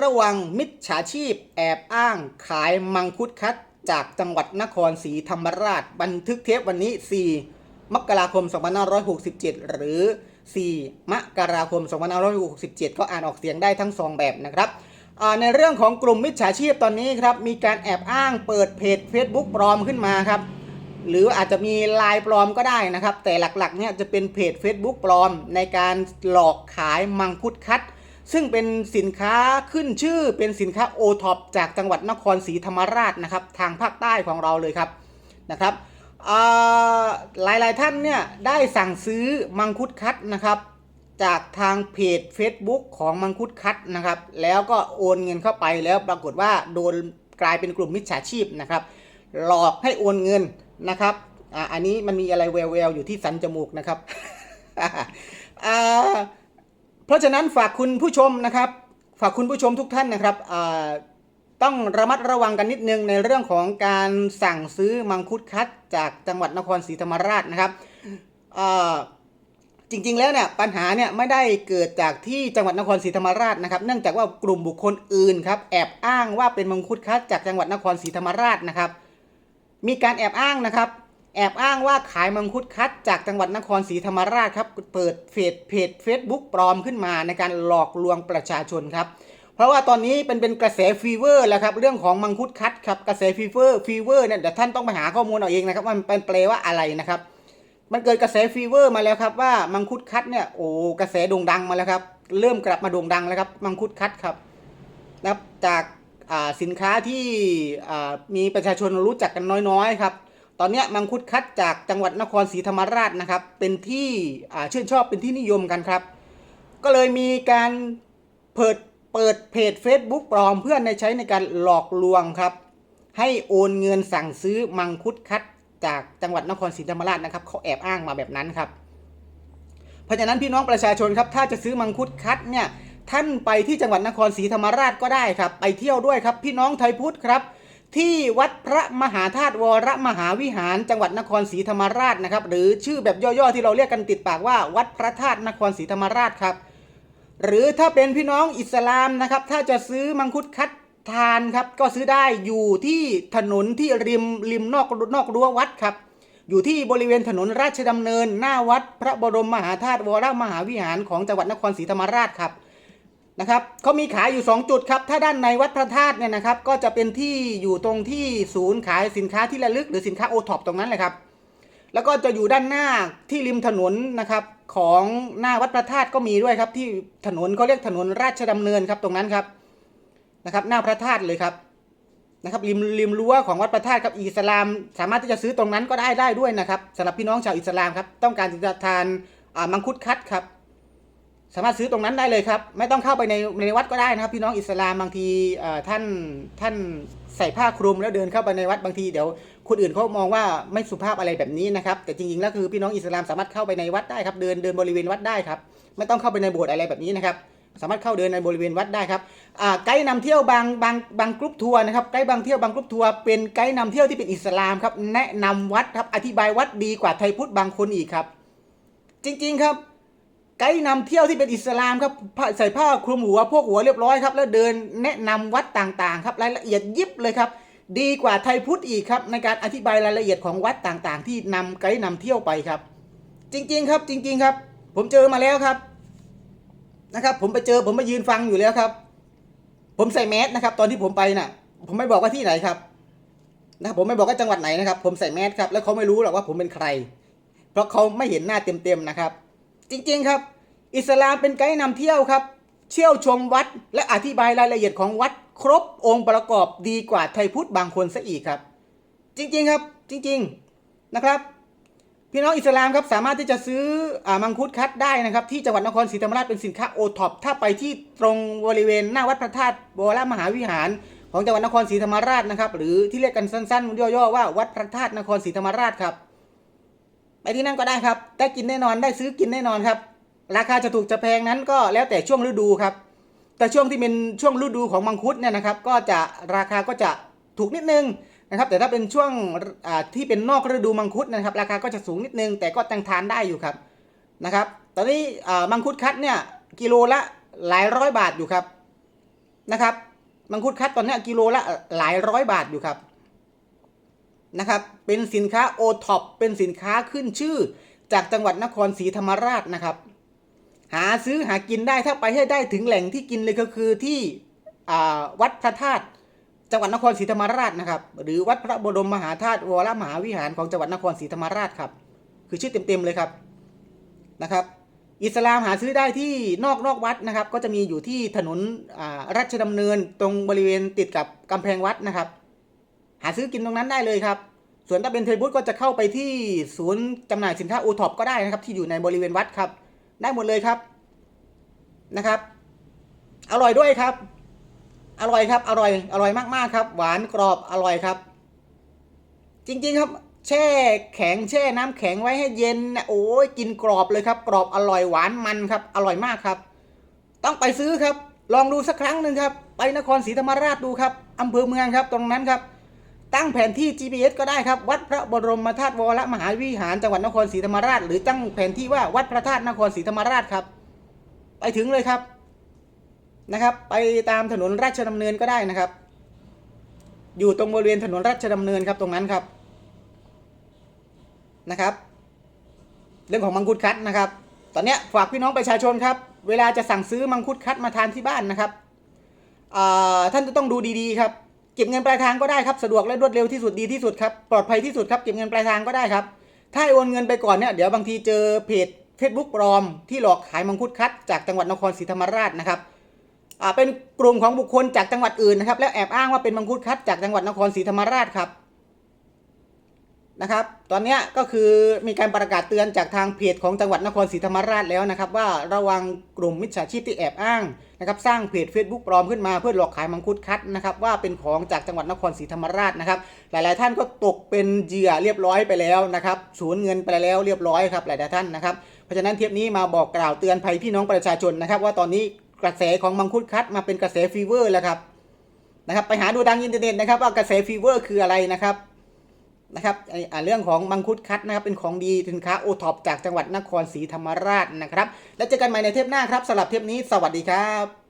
ระวังมิจฉาชีพแอบอ้างขายมังคุดคัด จากจังหวัดนครศรีธรรมราช บันทึกเทปวันนี้ 4 มกราคม 2567 หรือ 4 มกราคม 2567 ก็อ่านออกเสียงได้ทั้งสองแบบนะครับ ในเรื่องของกลุ่มมิจฉาชีพตอนนี้ครับ มีการแอบอ้างเปิดเพจ Facebook ปลอมขึ้นมาครับ หรืออาจจะมีไลน์ปลอมก็ได้นะครับ แต่หลักๆเนี่ยจะเป็นเพจ Facebook ปลอมในการหลอกขายมังคุดคัด ซึ่งเป็นสินค้าขึ้นชื่อเป็นสินค้าโอท็อปจากจังหวัดนครศรีธรรมราชนะครับ ทางภาคใต้ของเราเลยครับนะครับอ่ายหลายท่านเนี่ยได้สั่งซื้อมังคุดคัดนะครับ จากทางเพจ Facebook ของมังคุดคัดนะครับ แล้วก็โอนเงินเข้าไปแล้วปรากฏว่าโดนกลายเป็นกลุ่มมิจฉาชีพนะครับ หลอกให้โอนเงินนะครับออันนี้มันมีอะไรแววๆอยู่ที่สันจมูกนะครับ เพราะฉะนั้นฝากคุณผู้ชมนะครับ ฝากคุณผู้ชมทุกท่านนะครับต้องระมัดระวังกันนิดนึงในเรื่องของการสั่งซื้อมังคุดคัดจากจังหวัดนครศรีธรรมราชนะครับจริงๆแล้วเนี่ยปัญหาเนี่ยไม่ได้เกิดจากที่จังหวัดนครศรีธรรมราชนะครับ เนื่องจากว่ากลุ่มบุคคลอื่นครับแอบอ้างว่าเป็นมังคุดคัดจากจังหวัดนครศรีธรรมราชนะครับ มีการแอบอ้างนะครับ แอบอ้างว่าขายมังคุดคัดจากจังหวัดนครศรีธรรมราชครับเปิดเพจเพจ Facebook ปลอมขึ้นมาในการหลอกลวงประชาชนครับเพราะว่าตอนนี้เป็นเป็นกระแสฟีเวอร์แล้วครับเรื่องของมังคุดคัดครับกระแสฟีเวอร์ฟีเวอร์เนี่ยเดี๋ยวท่านต้องไปหาข้อมูลเอาเองนะครับว่ามันเป็นแปลว่าอะไรนะครับ มันเกิดกระแสฟีเวอร์มาแล้วครับว่ามังคุดคัดเนี่ยโอ้กระแสโด่งดังมาแล้วครับเริ่มกลับมาโด่งดังแล้วครับมังคุดคัดครับนะครับจากสินค้าที่มีประชาชนรู้จักกันน้อยๆครับ ตอนนี้มังคุดคัดจากจังหวัดนครศรีธรรมราชนะครับ เป็นที่ชื่นชอบเป็นที่นิยมกันครับ ก็เลยมีการเปิดเปิดเพจ Facebook ปลอมเพื่อในใช้ในการหลอกลวงครับ ให้โอนเงินสั่งซื้อมังคุดคัดจากจังหวัดนครศรีธรรมราชนะครับเขาแอบอ้างมาแบบนั้นครับ เพราะฉะนั้นพี่น้องประชาชนครับ ถ้าจะซื้อมังคุดคัดเนี่ยท่านไปที่จังหวัดนครศรีธรรมราชก็ได้ครับ ไปเที่ยวด้วยครับ พี่น้องไทยพุทธครับ ที่วัดพระมหาธาตุวรมหาวิหารจังหวัดนครศรีธรรมราชนะครับ หรือชื่อแบบย่อๆที่เราเรียกกันติดปากว่า วัดพระธาตุนครศรีธรรมราชครับ หรือถ้าเป็นพี่น้องอิสลามนะครับ ถ้าจะซื้อมังคุดคัดทานครับก็ซื้อได้อยู่ที่ถนนที่ริมริมนอกนอกรั้ววัดครับ อยู่ที่บริเวณถนนราชดำเนิน หน้าวัด พระบรมมหาธาตุวรมหาวิหารของจังหวัดนครศรีธรรมราชครับ นะครับเขามีขายอยู่ 2 จุดครับ ถ้าด้านในวัดพระธาตุเนี่ยนะครับ ก็จะเป็นที่อยู่ตรงที่ศูนย์ขายสินค้าที่ระลึกหรือสินค้าโอท็อปตรงนั้นเลยครับ แล้วก็จะอยู่ด้านหน้าที่ริมถนนนะครับ ของหน้าวัดพระธาตุก็มีด้วยครับ ที่ถนนเขาเรียกถนนราชดำเนินครับตรงนั้นครับนะครับ หน้าพระธาตุเลยครับนะครับริมริมรั้วของวัดพระธาตุครับอิสลาม สามารถที่จะซื้อตรงนั้นก็ได้ได้ด้วยนะครับสำหรับพี่น้องชาวอิสลามครับต้องการจะทานมังคุดคัดครับ สามารถซื้อตรงนั้นได้เลยครับ ไม่ต้องเข้าไปในในวัดก็ได้นะครับ พี่น้องอิสลามบางทีท่านท่านใส่ผ้าคลุมแล้วเดินเข้าไปในวัดบางทีเดี๋ยวคนอื่นเขามองว่าไม่สุภาพอะไรแบบนี้นะครับ แต่จริงๆแล้วคือพี่น้องอิสลามสามารถเข้าไปในวัดได้ครับ เดินเดินบริเวณวัดได้ครับ ไม่ต้องเข้าไปในโบสถ์อะไรแบบนี้นะครับสามารถเข้าเดินในบริเวณวัดได้ครับไกด์นำเที่ยวบางบางบางกรุ๊ปทัวร์นะครับไกด์บางเที่ยวบางกรุ๊ปทัวร์เป็นไกด์นำเที่ยวที่เป็นอิสลามครับแนะนำวัดครับอธิบายวัดดีกว่าไทยพุทธบางคนอีกครับ จริง ๆครับ ไกด์นำเที่ยวที่เป็นอิสลามครับใส่ผ้าคลุมหัวพวกหัวเรียบร้อยครับ แล้วเดินแนะนำวัดต่างๆ ครับรายละเอียดยิบเลยครับ ดีกว่าไทยพุทธอีกครับ ในการอธิบายรายละเอียดของวัดต่างๆ ที่นำไกด์นำเที่ยวไปครับ จริงๆครับจริง ๆครับ ผมเจอมาแล้วครับนะครับ ผมไปเจอผมมายืนฟังอยู่แล้วครับ ผมใส่แมสนะครับ ตอนที่ผมไปน่ะ ผมไม่บอกว่าที่ไหนครับนะบผมไม่บอกว่าจังหวัดไหนนะครับ ผมใส่แมสครับแล้วเขาไม่รู้หรอกว่าผมเป็นใคร เพราะเขาไม่เห็นหน้าเต็มๆนะครับ จริงๆครับ อิสลามเป็นไกด์นำเที่ยวครับ เชี่ยวชมวัด และอธิบายรายละเอียดของวัด ครบองค์ประกอบดีกว่าไทยพุทธบางคนซะอีกครับ จริงๆครับจริงๆนะครับ พี่น้องอิสลามครับสามารถที่จะซื้ออมังคุดคัดได้นะครับ ที่จังหวัดนครศรีธรรมราชเป็นสินค้าโอท็อปถ้าไปที่ตรงบริเวณหน้าวัดพระธาตุวรมหาวิหารของจังหวัดนครศรีธรรมราชนะครับ หรือที่เรียกกันสั้นๆย่อๆว่าวัดพระธาตุนครศรีธรรมราชครับ ไปที่นั่นก็ได้ครับได้กินแน่นอนได้ซื้อกินแน่นอนครับ ราคาจะถูกจะแพงนั้นก็แล้วแต่ช่วงฤดูครับ แต่ช่วงที่เป็นช่วงฤดูของมังคุดเนี่ยนะครับ ก็จะราคาก็จะถูกนิดนึงนะครับ แต่ถ้าเป็นช่วงที่เป็นนอกฤดูมังคุดนะครับ ราคาก็จะสูงนิดนึง แต่ก็ตังทานได้อยู่ครับนะครับ ตอนนี้มังคุดคัดเนี่ยกิโลละหลายร้อยบาทอยู่ครับนะครับ มังคุดคัดตอนนี้กิโลละหลายร้อยบาทอยู่ครับ นะครับ เป็นสินค้าโอท็อปเป็นสินค้าขึ้นชื่อ จากจังหวัดนครศรีธรรมราชนะครับ หาซื้อหากินได้ถ้าไปให้ได้ถึงแหล่งที่กินเลยก็คือที่วัดพระธาตุจังหวัดนครศรีธรรมราชนะครับ หรือวัดพระบรมมหาธาตุวรมหาวิหารของจังหวัดนครศรีธรรมราชครับ คือชื่อเต็มๆเลยครับนะครับ อิสลามหาซื้อได้ที่นอกนอกวัดนะครับ ก็จะมีอยู่ที่ถนนราชดำเนินตรงบริเวณติดกับกำแพงวัดนะครับ หาซื้อกินตรงนั้นได้เลยครับ ส่วนถ้าเป็นเทบุตก็จะเข้าไปที่ศูนย์จำหน่ายสินค้าโอท็อปก็ได้นะครับ ที่อยู่ในบริเวณวัดครับ ได้หมดเลยครับนะครับ อร่อยด้วยครับ อร่อยครับ อร่อย อร่อยมากๆครับ หวานกรอบอร่อยครับ จริงๆครับ แช่แข็งแช่น้ำแข็งไว้ให้เย็นนะโอ้ยกินกรอบเลยครับ กรอบอร่อยหวานมันครับ อร่อยมากครับ ต้องไปซื้อครับ ลองดูสักครั้งหนึ่งครับ ไปนครศรีธรรมราชดูครับอำเภอเมืองครับ ตรงนั้นครับ ตั้งแผนที่ GPS ก็ได้ครับ วัดพระบรมธาตุวรมหาวิหารจังหวัดนครศรีธรรมราช หรือตั้งแผนที่ว่าวัดพระธาตุนครศรีธรรมราชครับ ไปถึงเลยครับนะครับ ไปตามถนนราชดำเนินก็ได้นะครับ อยู่ตรงบริเวณถนนราชดำเนินครับตรงนั้นครับนะครับ เรื่องของมังคุดคัดนะครับ ตอนนี้ฝากพี่น้องประชาชนครับ เวลาจะสั่งซื้อมังคุดคัดมาทานที่บ้านนะครับท่านจะต้องดูดีๆครับ เก็บเงินปลายทางก็ได้ครับสะดวกและรวดเร็วที่สุดดีที่สุดครับปลอดภัยที่สุดครับเก็บเงินปลายทางก็ได้ครับ ถ้าโอนเงินไปก่อนเนี่ยเดี๋ยวบางทีเจอเพจ Facebook ปลอม ที่หลอกขายมังคุดคัด จากจังหวัดนครศรีธรรมราชนะครับอ่าเป็นกลุ่มของบุคคลจากจังหวัดอื่นนะครับแล้วแอบอ้างว่าเป็นมังคุดคัดจากจังหวัดนครศรีธรรมราชครับ นะครับ ตอนนี้ก็คือมีการประกาศเตือนจากทางเพจของจังหวัดนครศรีธรรมราชแล้วนะครับ ว่าระวังกลุ่มมิจฉาชีพที่แอบอ้างนะครับสร้างเพจ Facebook ปลอมขึ้นมาเพื่อหลอกขายมังคุดคัดนะครับว่าเป็นของจากจังหวัดนครศรีธรรมราชนะครับ หลาย ๆ ท่านก็ตกเป็นเหยื่อเรียบร้อยไปแล้วนะครับสูญเงินไปแล้วเรียบร้อยครับหลาย ๆ ท่านนะครับเพราะฉะนั้นเทปนี้มาบอกกล่าวเตือนภัยพี่น้องประชาชนนะครับ ว่าตอนนี้กระแสของมังคุดคัดมาเป็นกระแสฟีเวอร์แล้วครับนะครับไปหาดูทางอินเทอร์เน็ตนะครับว่ากระแสฟีเวอร์คืออะไรนะครับ นะครับเรื่องของมังคุดคัดนะครับเป็นของดีสินค้าโอท็อปจากจังหวัดนครศรีธรรมราชนะครับ แล้วเจอกันใหม่ในเทปหน้าครับสำหรับเทปนี้สวัสดีครับ